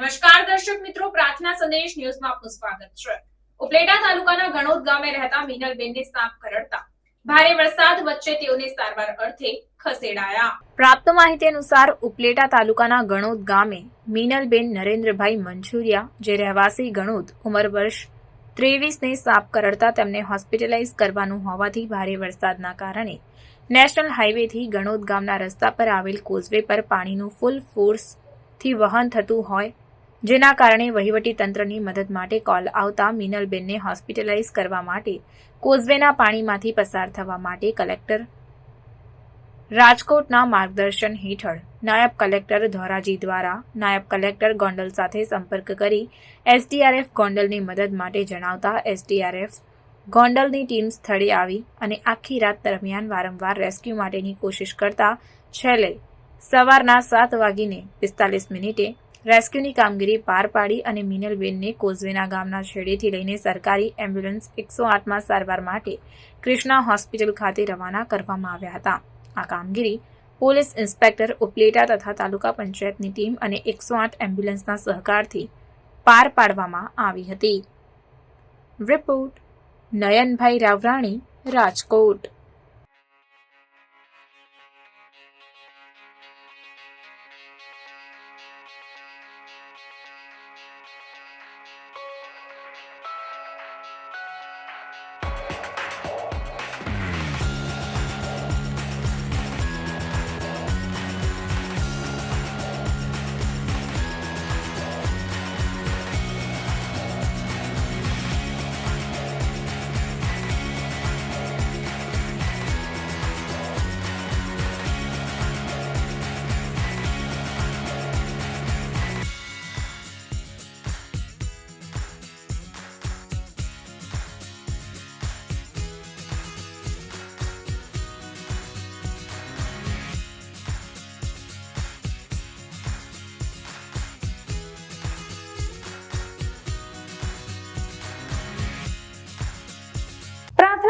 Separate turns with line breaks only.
નમસ્કાર દર્શક મિત્રો, પ્રાર્થના સંદેશ ન્યૂઝમાં આપનું સ્વાગત છે. ઉપલેટા તાલુકાના ગણોદ ગામે રહેતા મિનલબેનને સાપ કરડતા ભારે વરસાદ વચ્ચે તેઓને સારવાર અર્થે ખસેડાયા. પ્રાપ્ત માહિતી અનુસાર ઉપલેટા તાલુકાના ગણોદ ગામે મિનલબેન નરેન્દ્રભાઈ મંજુરિયા, જે રહેવાસી ગણોદ, ઉંમર વર્ષ ત્રેવીસને સાપ કરડતા તેમને હોસ્પિટલાઇઝ કરવાનું હોવાથી ભારે વરસાદના કારણે નેશનલ હાઈવેથી ગણોદ ગામના રસ્તા પર આવેલ કોઝવે પર પાણીનું ફૂલ ફોર્સથી વહન થતું હોય જેના કારણે વહીવટી તંત્રની મદદ માટે કોલ આવતા મિનલબેનને હોસ્પિટલાઇઝ કરવા માટે કોઝવેના પાણીમાંથી પસાર થવા માટે કલેક્ટર રાજકોટના માર્ગદર્શન હેઠળ નાયબ કલેક્ટર ધોરાજી દ્વારા નાયબ કલેક્ટર ગોંડલ સાથે સંપર્ક કરી એસડીઆરએફ ગોંડલની મદદ માટે જણાવતા એસડીઆરએફ ગોંડલની ટીમ સ્થળે આવી અને આખી રાત દરમિયાન વારંવાર રેસ્ક્યુ માટેની કોશિશ કરતા છેલ્લે સવારના સાત વાગીને પિસ્તાલીસ મિનિટે રેસ્ક્યુની કામગીરી પાર પાડી અને મિનલબેનને કોઝવેના ગામના છેડેથી લઈને સરકારી એમ્બ્યુલન્સ એકસો આઠમાં સારવાર માટે કૃષ્ણા હોસ્પિટલ ખાતે રવાના કરવામાં આવ્યા હતા. આ કામગીરી પોલીસ ઇન્સ્પેક્ટર ઉપલેટા તથા તાલુકા પંચાયતની ટીમ અને એકસો આઠ એમ્બ્યુલન્સના સહકારથી પાર પાડવામાં આવી હતી. રિપોર્ટ નયનભાઈ રાવરાણી, રાજકોટ.